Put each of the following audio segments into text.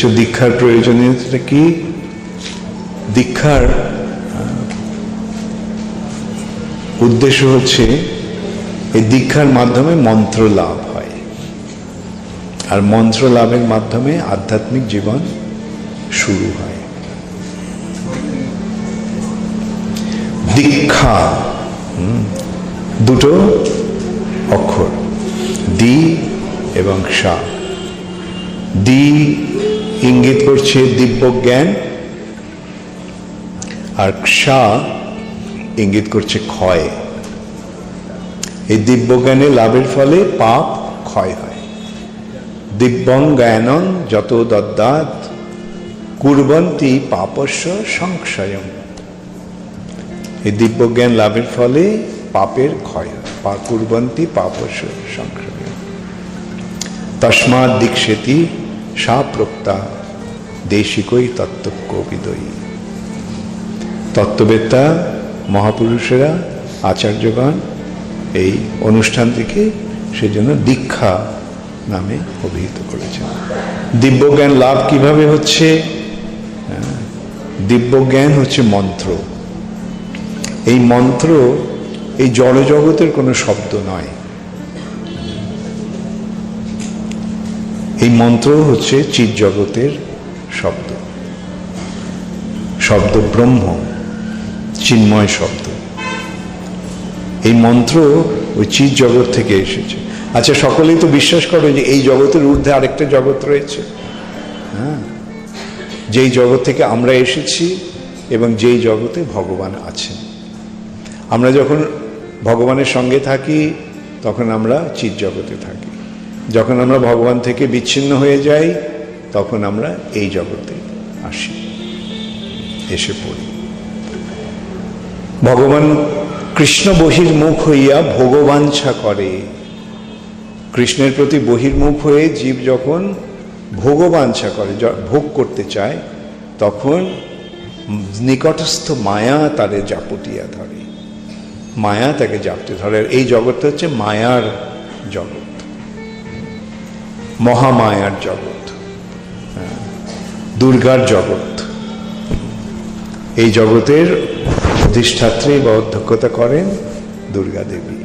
বলেছ দীক্ষার প্রয়োজনীয়তা কি? দীক্ষার উদ্দেশ্য হচ্ছে এই দীক্ষার মাধ্যমে মন্ত্র লাভ হয়। আর মন্ত্র লাভের মাধ্যমে আধ্যাত্মিক জীবন শুরু হয়। দীক্ষা দুটো অক্ষর, দি এবং সা। দি ইঙ্গিত করছে দিব্য জ্ঞান, আর ক্ষা ইঙ্গিত করছে ক্ষয়। এই দিব্য জ্ঞানে লাভের ফলে পাপ ক্ষয় হয়। দিব্যং জ্ঞানং যত দদ্দাত, কুর্বন্তি পাপস্য সংশয়ম এই দিব্য জ্ঞান লাভের ফলে পাপের ক্ষয় পা কুর্বন্তি পাপস্য সংশয়ম তস্মাৎ দীক্ষেতি সা প্রক্তা দেশিকই তত্ত্বকবিদয়ী তত্ত্ববেত্তা মহাপুরুষেরা আচার্যগণ এই অনুষ্ঠানটিকে সেজন্য দীক্ষা নামে অভিহিত করেছেন। দিব্যজ্ঞান লাভ কীভাবে হচ্ছে? হ্যাঁ, দিব্যজ্ঞান হচ্ছে মন্ত্র। এই মন্ত্র এই জড়জগতের কোনো শব্দ নয়। এই মন্ত্র হচ্ছে চিৎ জগতের শব্দ। শব্দ ব্রহ্ম, চিন্ময় শব্দ। এই মন্ত্র ওই চিৎ জগৎ থেকে এসেছে। আচ্ছা সকলেই তো বিশ্বাস করে যে এই জগতের ঊর্ধ্বে আরেকটা জগৎ রয়েছে। হ্যাঁ? যেই জগৎ থেকে আমরা এসেছি এবং যেই জগতে ভগবান আছেন। আমরা যখন ভগবানের সঙ্গে থাকি, তখন আমরা চিৎ জগতে থাকি। যখন আমরা ভগবান থেকে বিচ্ছিন্ন হয়ে যাই, তখন আমরা এই জগতে আসি, এসে পড়ি। ভগবান কৃষ্ণ বহির্মুখ হইয়া ভোগবাঞ্ছা করে। কৃষ্ণের প্রতি বহির্মুখ হয়ে জীব যখন ভোগবাঞ্ছা করে ভোগ করতে চায়, তখন নিকটস্থ মায়া তারে জাপটিয়া ধরে। মায়া তাকে জাপটে ধরে। এই জগৎটা হচ্ছে মায়ার জগৎ। মহামায়ার জগৎ দুর্গার জগৎ। এই জগতের অধিষ্ঠাত্রী বা অধ্যক্ষতা করেন দুর্গা দেবী।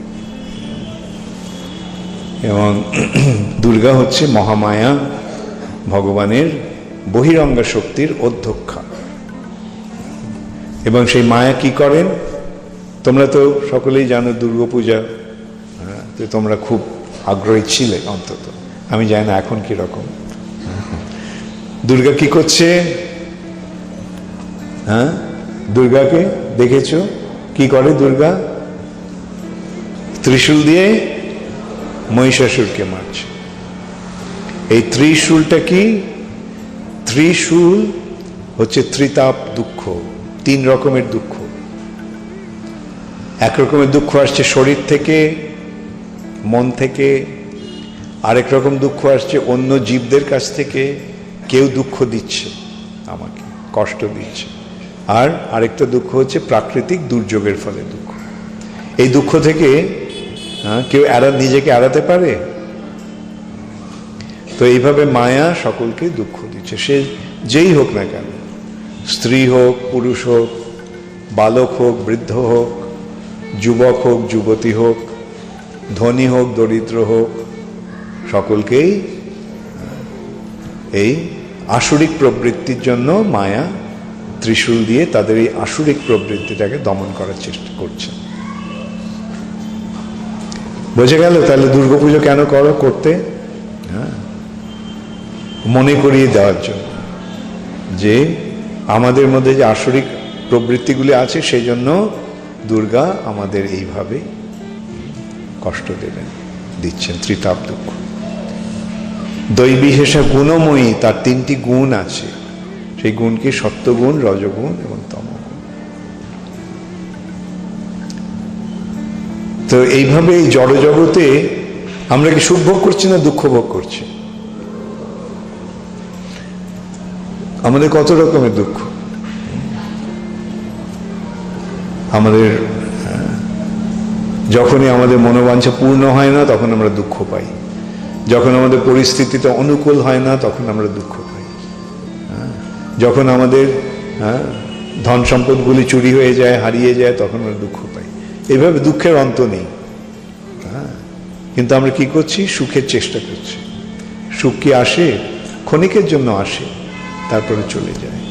এবং দুর্গা হচ্ছে মহামায়া ভগবানের বহিরঙ্গা শক্তির অধ্যক্ষা। এবং সেই মায়া কি করেন? তোমরা তো সকলেই জানো দুর্গাপূজা হ্যাঁ, তো তোমরা খুব আগ্রহী ছিলে অন্তত। আমি জানি না এখন কি রকম। দুর্গা কি করছে? হ্যাঁ? দুর্গাকে দেখেছ? কি করে দুর্গা? ত্রিশূল দিয়ে মহিষাসুরকে মারছে। এই ত্রিশূলটা কি? ত্রিশূল হচ্ছে ত্রিতাপ দুঃখ, তিন রকমের দুঃখ। এক রকমের দুঃখ আসছে শরীর থেকে, মন থেকে আরেক রকম দুঃখ আসছে অন্য জীবদের কাছ থেকে কেউ দুঃখ দিচ্ছে আমাকে কষ্ট দিচ্ছে। আর আরেকটা দুঃখ হচ্ছে প্রাকৃতিক দুর্যোগের ফলে দুঃখ। এই দুঃখ থেকে হ্যাঁ, কেউ এড়া নিজেকে এড়াতে পারে? তো এইভাবে মায়া সকলকে দুঃখ দিচ্ছে। সে যেই হোক না কেন স্ত্রী হোক পুরুষ হোক বালক হোক বৃদ্ধ হোক যুবক হোক যুবতী হোক ধনী হোক দরিদ্র হোক সকলকেই এই আসরিক প্রবৃত্তির জন্য মায়া ত্রিশূল দিয়ে তাদের এই আসরিক প্রবৃত্তিটাকে দমন করার চেষ্টা করছে। বোঝা গেল তাহলে দুর্গাপুজো কেন করো করতে? হ্যাঁ। মনে করিয়ে দেওয়ার জন্য। যে আমাদের মধ্যে যে আসরিক প্রবৃত্তিগুলি আছে সেই জন্য দুর্গা আমাদের এইভাবে কষ্ট দেবেন, দিচ্ছেন ত্রিতাপ দুঃখ। দৈবী হেসা গুণময়ী তার তিনটি গুণ আছে। সেই গুণকে সত্যগুণ রজগুণ এবং তমগুণ। তো এইভাবে এই জড়জগতে আমরা কি সুখ ভোগ করছি না দুঃখ ভোগ করছি? আমাদের কত রকমের দুঃখ? আমাদের হ্যাঁ, যখনই আমাদের মনোবাঞ্ছা পূর্ণ হয় না তখন আমরা দুঃখ পাই। যখন আমাদের পরিস্থিতিটা অনুকূল হয় না তখন আমরা দুঃখ পাই। হ্যাঁ? যখন আমাদের হ্যাঁ, ধন সম্পদগুলি চুরি হয়ে যায় হারিয়ে যায় তখন আমরা দুঃখ পাই। এইভাবে দুঃখের অন্ত নেই। হ্যাঁ? কিন্তু আমরা কি করছি? সুখের চেষ্টা করছি। সুখ কি আসে? ক্ষণিকের জন্য আসে তারপরে চলে যায়।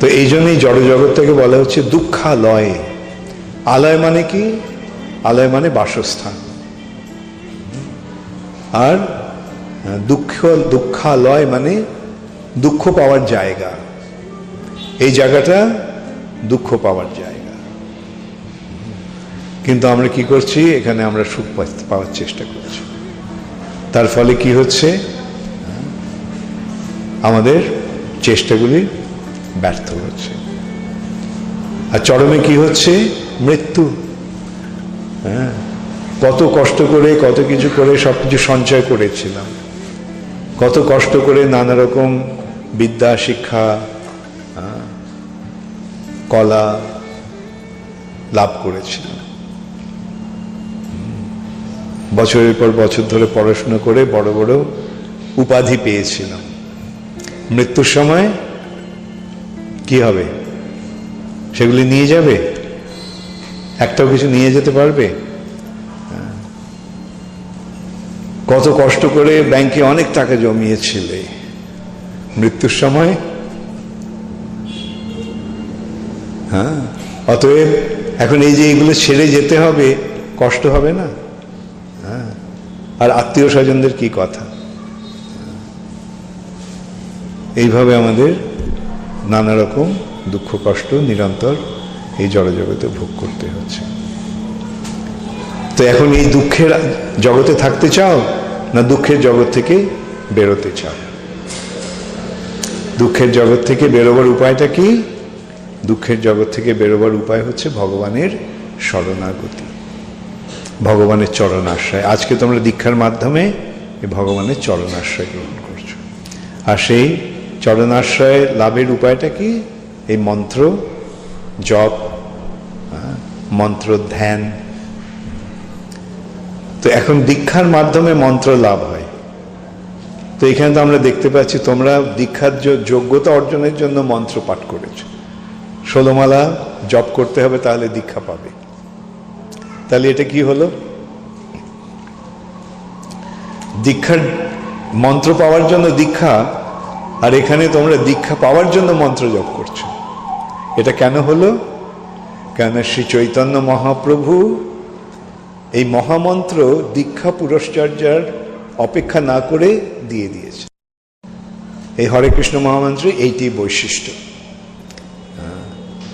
তো এই জন্যই জড়জগৎটাকে বলা হচ্ছে দুঃখালয়। আলয় মানে কি? আলয় মানে বাসস্থান। আর দুঃখ, দুঃখালয় মানে দুঃখ পাওয়ার জায়গা। এই জায়গাটা দুঃখ পাওয়ার জায়গা। কিন্তু আমরা কি করছি? এখানে আমরা সুখ পাওয়ার চেষ্টা করছি। তার ফলে কি হচ্ছে? আমাদের চেষ্টাগুলি ব্যর্থ হচ্ছে। আর চরমে কি হচ্ছে? মৃত্যু। হ্যাঁ। কত কষ্ট করে, কত কিছু করে সব কিছু সঞ্চয় করেছিলাম। কত কষ্ট করে নানা রকম বিদ্যা, শিক্ষা কলা লাভ করেছিলাম। বছরের পর বছর ধরে পড়াশোনা করে বড় বড় উপাধি পেয়েছিলাম। মৃত্যুর সময় কি হবে? সেগুলি নিয়ে যাবে? একটাও কিছু নিয়ে যেতে পারবে? কত কষ্ট করে ব্যাংকে অনেক টাকা জমিয়েছিলে। মৃত্যুর সময়? হ্যাঁ? অতএব এখন এই যে এগুলো ছেড়ে যেতে হবে, কষ্ট হবে না? হ্যাঁ? আর আত্মীয় স্বজনদের কি কথা? এইভাবে আমাদের নানা রকম দুঃখ, কষ্ট নিরন্তর এই জড়জগতে ভোগ করতে হচ্ছে। তো এখন এই দুঃখের জগতে থাকতে চাও না দুঃখের জগৎ থেকে বেরোতে চাও? দুঃখের জগৎ থেকে বেরোবার উপায়টা কি? দুঃখের জগৎ থেকে বেরোবার উপায় হচ্ছে ভগবানের শরণাগতি ভগবানের চরণাশ্রয়। আজকে তোমরা দীক্ষার মাধ্যমে ভগবানের চরণাশ্রয় গ্রহণ করছ। আর সেই চরণাশ্রয় লাভের উপায়টা কি? এই মন্ত্র জপ হ্যাঁ, মন্ত্র ধ্যান তো এখন দীক্ষার মাধ্যমে মন্ত্র লাভ হয়। তো এখানে তো আমরা দেখতে পাচ্ছি তোমরা দীক্ষার যোগ্যতা অর্জনের জন্য মন্ত্র পাঠ করেছ। ষোলোমালা জপ করতে হবে তাহলে দীক্ষা পাবে। তাহলে এটা কি হলো? দীক্ষার মন্ত্র পাওয়ার জন্য দীক্ষা, আর এখানে তোমরা দীক্ষা পাওয়ার জন্য মন্ত্র জপ করছ। এটা কেন হলো? কেন শ্রী চৈতন্য মহাপ্রভু এই মহামন্ত্র দীক্ষা পুরস্চর্যার অপেক্ষা না করে দিয়ে দিয়েছে। এই হরে কৃষ্ণ মহামন্ত্রে এইটি বৈশিষ্ট্য।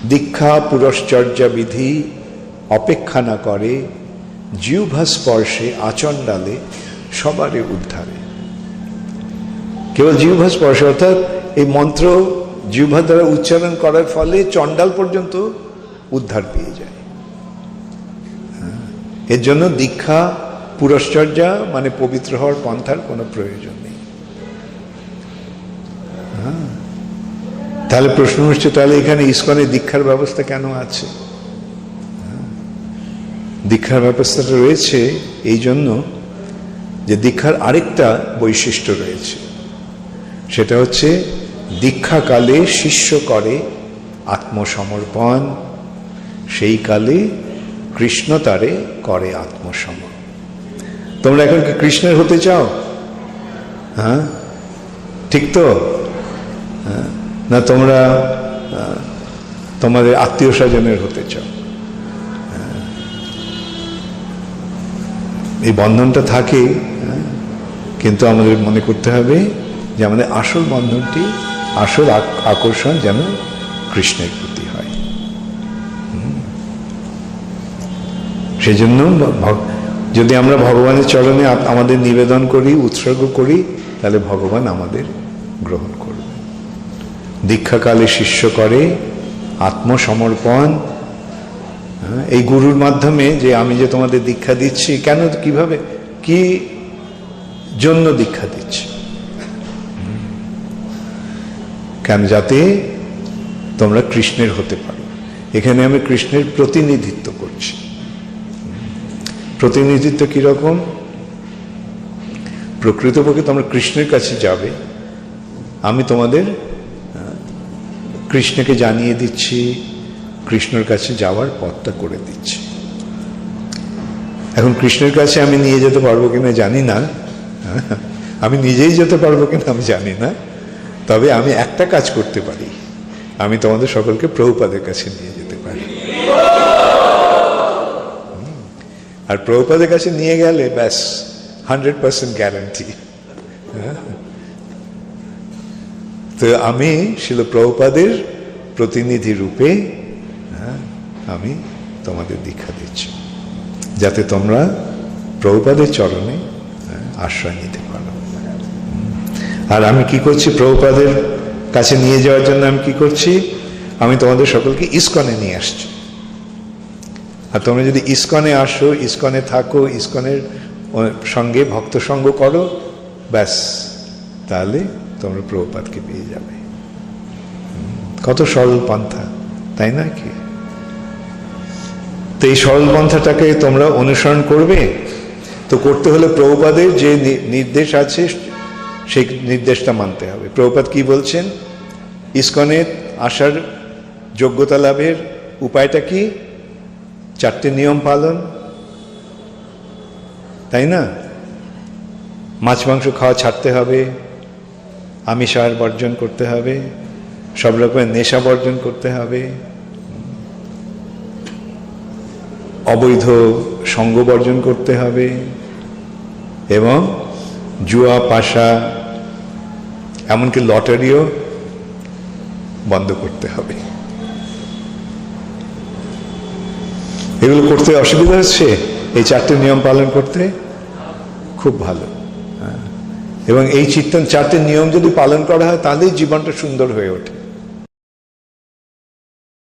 দীক্ষা পুরশ্চর্যা বিধি অপেক্ষা না করে, জিহ্বা স্পর্শে আচণ্ডালে সবারে উদ্ধারে। কেবল জিহ্বা স্পর্শে, অর্থাৎ এই মন্ত্র জিহ্বা দ্বারা উচ্চারণ করার ফলে চণ্ডাল পর্যন্ত উদ্ধার পেয়ে যায়। এর জন্য দীক্ষা, পুরশ্চর্যা মানে পবিত্র হওয়ার পন্থার কোনো প্রয়োজন নেই হ্যাঁ। তাহলে প্রশ্ন হচ্ছে, তাহলে এখানে ইস্কনে দীক্ষার ব্যবস্থা কেন আছে হ্যাঁ। দীক্ষার ব্যবস্থাটা রয়েছে এই জন্য যে দীক্ষার আরেকটা বৈশিষ্ট্য রয়েছে সেটা হচ্ছে, দীক্ষাকালে শিষ্য করে আত্মসমর্পণ, সেই কালে কৃষ্ণ তারে করে আত্মসম তোমরা এখন কি কৃষ্ণের হতে চাও হ্যাঁ ঠিক তো হ্যাঁ? না, তোমরা তোমাদের আত্মীয় স্বজনের হতে চাও হ্যাঁ? এই বন্ধনটা থাকে হ্যাঁ? কিন্তু আমাদের মনে করতে হবে যে আমাদের আসল বন্ধনটি, আসল আক- আকর্ষণ যেন কৃষ্ণের প্রতি সেজন্য যদি আমরা ভগবানের চরণে আমাদের নিবেদন করি উৎসর্গ করি তাহলে ভগবান আমাদের গ্রহণ করবে। দীক্ষাকালে শিষ্য করে আত্মসমর্পণ। হ্যাঁ, এই গুরুর মাধ্যমে যে আমি যে তোমাদের দীক্ষা দিচ্ছি কেন কীভাবে কি জন্য দীক্ষা দিচ্ছি? কেন যাতে তোমরা কৃষ্ণের হতে পারো। এখানে আমি কৃষ্ণের প্রতিনিধিত্ব করছি। প্রতিনিধিত্ব কীরকম? প্রকৃতপক্ষে তোমরা কৃষ্ণের কাছে যাবে। আমি তোমাদের কৃষ্ণকে জানিয়ে দিচ্ছি, কৃষ্ণের কাছে যাওয়ার পথটা করে দিচ্ছি। এখন কৃষ্ণের কাছে আমি নিয়ে যেতে পারব কিনা জানি না। আমি নিজেই যেতে পারব কিনা আমি জানি না। তবে আমি একটা কাজ করতে পারি। আমি তোমাদের সকলকে প্রভুপাদের কাছে নিয়ে যেতে আর প্রভুপাদের কাছে নিয়ে গেলে ব্যাস হান্ড্রেড পার্সেন্ট গ্যারান্টি তো আমি শিল প্রভুপাদের প্রতিনিধি রূপে হ্যাঁ, আমি তোমাদের দীক্ষা দিচ্ছি। যাতে তোমরা প্রভুপাদের চরণে হ্যাঁ, আশ্রয় নিতে পারো। আর আমি কি করছি? প্রভুপাদের কাছে নিয়ে যাওয়ার জন্য আমি কি করছি? আমি তোমাদের সকলকে ইস্কনে নিয়ে আসছি। আর তোমরা যদি ইস্কনে আসো, ইস্কনে থাকো, ইস্কনের সঙ্গে, ভক্ত সঙ্গ করো, ব্যাস। তাহলে তোমরা প্রভুপাদকে পেয়ে যাবে। কত সরল পন্থা, তাই না কি? তো এই সরল পন্থাটাকে তোমরা অনুসরণ করবে। তো করতে হলে প্রভুপাদের যে নির্দেশ আছে, সেই নির্দেশটা মানতে হবে। প্রভুপাদ কি বলছেন? ইস্কনে আসার যোগ্যতা লাভের উপায়টা কি? চারটে নিয়ম পালন, তাই না? মাছ, মাংস খাওয়া ছাড়তে হবে, আমিষ আহার বর্জন করতে হবে, সব রকমের নেশা বর্জন করতে হবে, অবৈধ সঙ্গ বর্জন করতে হবে এবং জুয়া, পাশা, এমনকি লটারিও বন্ধ করতে হবে। এগুলো করতে অসুবিধা হচ্ছে? এই চারটে নিয়ম পালন করতে খুব ভালো। হ্যাঁ। এবং এই চিত্তন চারটে নিয়ম যদি পালন করা হয় তাদের জীবনটা সুন্দর হয়ে ওঠে।